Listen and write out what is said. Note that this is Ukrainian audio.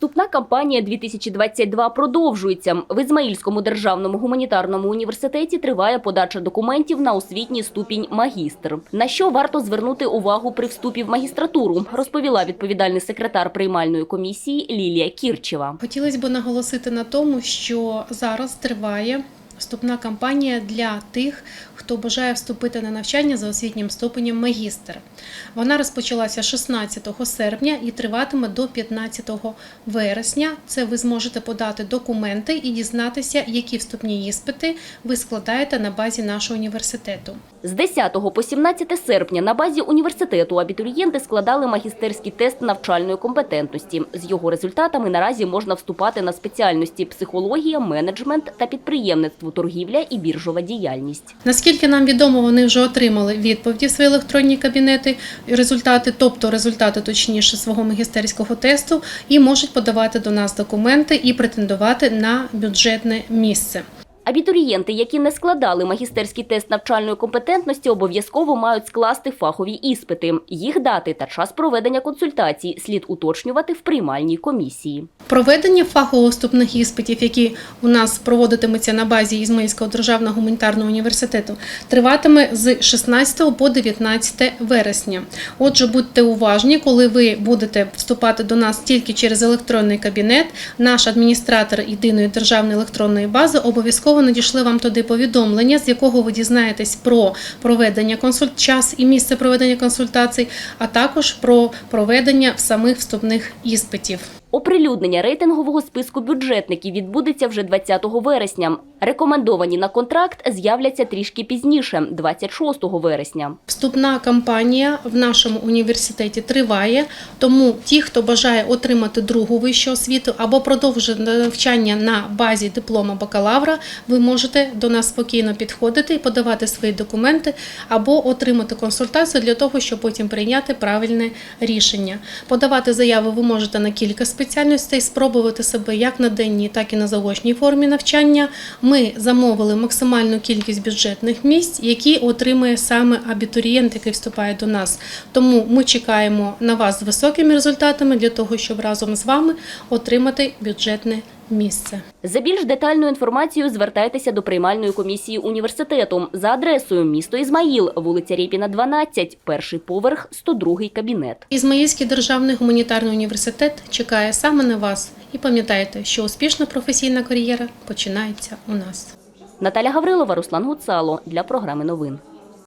Вступна кампанія 2022 продовжується. В Ізмаїльському державному гуманітарному університеті триває подача документів на освітній ступінь магістр. На що варто звернути увагу при вступі в магістратуру, розповіла відповідальний секретар приймальної комісії Лілія Кірчева. Хотілося б наголосити на тому, що зараз триває вступна кампанія для тих, хто бажає вступити на навчання за освітнім ступенем магістр. Вона розпочалася 16 серпня і триватиме до 15 вересня. Це ви зможете подати документи і дізнатися, які вступні іспити ви складаєте на базі нашого університету. З 10 по 17 серпня на базі університету абітурієнти складали магістерський тест навчальної компетентності. З його результатами наразі можна вступати на спеціальності психологія, менеджмент та підприємництво, торгівля і біржова діяльність. Наскільки нам відомо, вони вже отримали відповіді в свої електронні кабінети, результати, тобто результати точніше свого магістерського тесту, і можуть подавати до нас документи і претендувати на бюджетне місце. Абітурієнти, які не складали магістерський тест навчальної компетентності, обов'язково мають скласти фахові іспити. Їх дати та час проведення консультацій слід уточнювати в приймальній комісії. Проведення фахово-вступних іспитів, які у нас проводитимуться на базі Ізмаїльського державного гуманітарного університету, триватиме з 16 по 19 вересня. Отже, будьте уважні, коли ви будете вступати до нас тільки через електронний кабінет. Наш адміністратор єдиної державної електронної бази обов'язково надійшли вам туди повідомлення, з якого ви дізнаєтесь про проведення консульт... час і місце проведення консультацій, а також про проведення самих вступних іспитів. Оприлюднення рейтингового списку бюджетників відбудеться вже 20 вересня. Рекомендовані на контракт з'являться трішки пізніше, 26 вересня. Вступна кампанія в нашому університеті триває, тому ті, хто бажає отримати другу вищу освіту або продовжити навчання на базі диплома бакалавра, ви можете до нас спокійно підходити і подавати свої документи або отримати консультацію для того, щоб потім прийняти правильне рішення. Подавати заяви ви можете на кілька спеціальностей, спробувати себе як на денній, так і на заочній формі навчання. Ми замовили максимальну кількість бюджетних місць, які отримує саме абітурієнт, який вступає до нас. Тому ми чекаємо на вас з високими результатами для того, щоб разом з вами отримати бюджетне місце. За більш детальною інформацією звертайтеся до приймальної комісії університету за адресою місто Ізмаїл, вулиця Рєпіна, 12, перший поверх, 102 кабінет. Ізмаїльський державний гуманітарний університет чекає саме на вас. І пам'ятайте, що успішна професійна кар'єра починається у нас. Наталя Гаврилова, Руслан Гуцало для програми новин.